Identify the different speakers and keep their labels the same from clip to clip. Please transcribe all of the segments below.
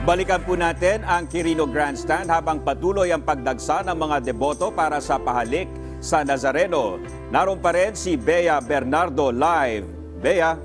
Speaker 1: Balikan po natin ang Quirino Grandstand habang patuloy ang pagdagsa ng mga deboto para sa pahalik sa Nazareno. Naroon pa rin si Bea Bernardo live. Bea?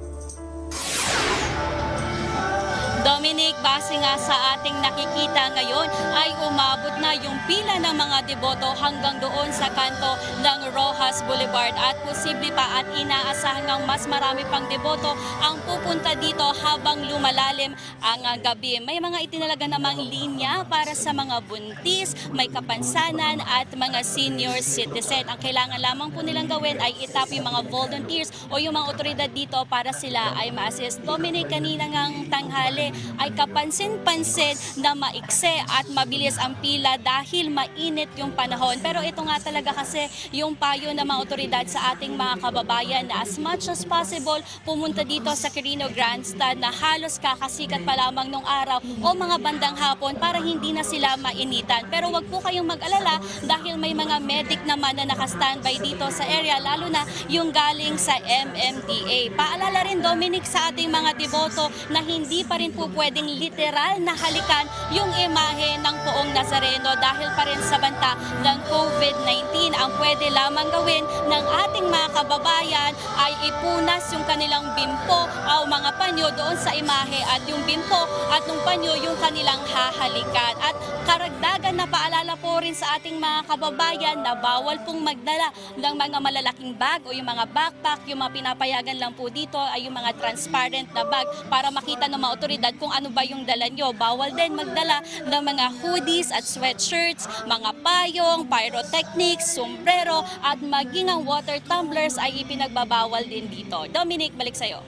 Speaker 2: Dominic, base nga sa ating nakikita ngayon ay umabot na yung pila ng mga deboto hanggang doon sa kanto ng Rojas Boulevard at posible pa at inaasahan ng mas marami pang deboto ang pupunta dito habang lumalalim ang gabi. May mga itinalaga namang linya para sa mga buntis, may kapansanan at mga senior citizen. Ang kailangan lamang po nilang gawin ay itap yung mga volunteers o yung mga otoridad dito para sila ay ma-assist. Dominic, kanina ngang tanghali ay kapansin-pansin na maikse at mabilis ang pila dahil mainit yung panahon. Pero ito nga talaga kasi yung payo ng mga otoridad sa ating mga kababayan na as much as possible pumunta dito sa Quirino Grandstand na halos kakasikat pa lamang nung araw o mga bandang hapon para hindi na sila mainitan. Pero wag po kayong mag-alala dahil may mga medic naman na naka-standby dito sa area lalo na yung galing sa MMDA. Paalala rin Dominic sa ating mga deboto na hindi pa rin po pwedeng literal na halikan yung imahe ng poong Nazareno dahil pa rin sa banta ng COVID-19. Ang pwede lamang gawin ng ating mga kababayan ay ipunas yung kanilang bimpo o mga panyo doon sa imahe at yung bimpo at yung panyo yung kanilang hahalikan. At karagdagan na paalala po rin sa ating mga kababayan na bawal pong magdala ng mga malalaking bag o yung mga backpack, yung mga pinapayagan lang po dito ay yung mga transparent na bag para makita ng mga otoridad kung ano ba yung dala nyo. Bawal din magdala ng mga hoodies at sweatshirts, mga payong, pyrotechnics, sombrero at maging ang water tumblers ay ipinagbabawal din dito. Dominic, balik sa'yo.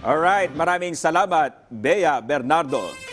Speaker 1: Alright, maraming salamat, Bea Bernardo.